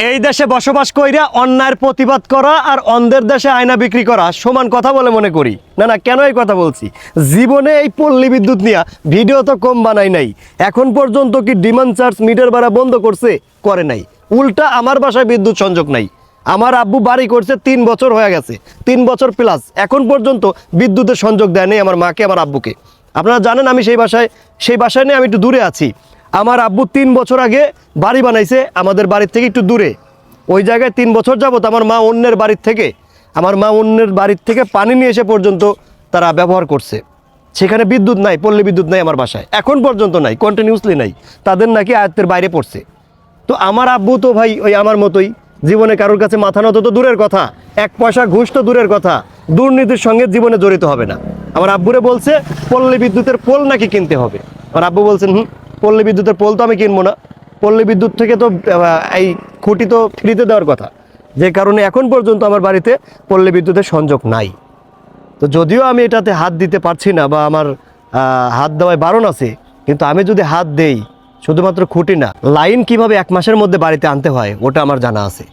এই দেশে বসবাস কইরা অন্যায়ের প্রতিবাদ করা আর অন্ধের দেশে আয়না বিক্রি করা, সমান কথা বলে মনে করি। না না, কেন এই কথা বলছি? জীবনে এই পল্লী বিদ্যুৎ নিয়ে ভিডিও তো কম বানাই নাই। এখন পর্যন্ত কি ডিমান্ড চার্জ মিটার ভাড়া বন্ধ করছে? করে নাই। উল্টা আমার বাসায় বিদ্যুৎ সংযোগ নাই। আমার আব্বু বাড়ি করছে তিন বছর হয়ে গেছে। তিন বছর প্লাস এখন পর্যন্ত বিদ্যুতের সংযোগ দেয়নি আমার মাকে, আমার আব্বুকে। আপনারা জানেন আমি সেই বাসায় সেই বাসায় নিয়ে আমি একটু দূরে আছি। আমার আব্বু তিন বছর আগে বাড়ি বানাইছে আমাদের বাড়ির থেকে একটু দূরে। ওই জায়গায় তিন বছর যাবত আমার মা অন্যের বাড়ির থেকে, আমার মা অন্যের বাড়ির থেকে পানি নিয়ে এসে পর্যন্ত তারা ব্যবহার করছে। সেখানে বিদ্যুৎ নাই, পল্লী বিদ্যুৎ নাই আমার বাসায়। এখন পর্যন্ত নাই কন্টিনিউসলি নাই। তাদের নাকি আয়ত্তের বাইরে পড়ছে। তো আমার আব্বু তো ভাই ওই আমার মতোই, জীবনে কারোর কাছে মাথা নত তো দূরের কথা, এক পয়সা ঘুষ তো দূরের কথা, দুর্নীতির সঙ্গে জীবনে জড়িত হবে না। আমার আব্বুরে বলছে, পল্লী বিদ্যুতের পোল নাকি কিনতে হবে। আমার আব্বু বলছেন, হুম পল্লী বিদ্যুতের পোল তো আমি কিনবো না। পল্লী বিদ্যুৎ থেকে তো এই খুঁটি তো ফ্রিতে দেওয়ার কথা। যে কারণে এখন পর্যন্ত আমার বাড়িতে পল্লী বিদ্যুতের সংযোগ নাই। তো যদিও আমি এটাতে হাত দিতে পারছি না বা আমার হাত দেওয়ায় বারণ আছে, কিন্তু আমি যদি হাত দেই, শুধুমাত্র খুঁটি না, লাইন কীভাবে এক মাসের মধ্যে বাড়িতে আনতে হয়, ওটা আমার জানা আছে।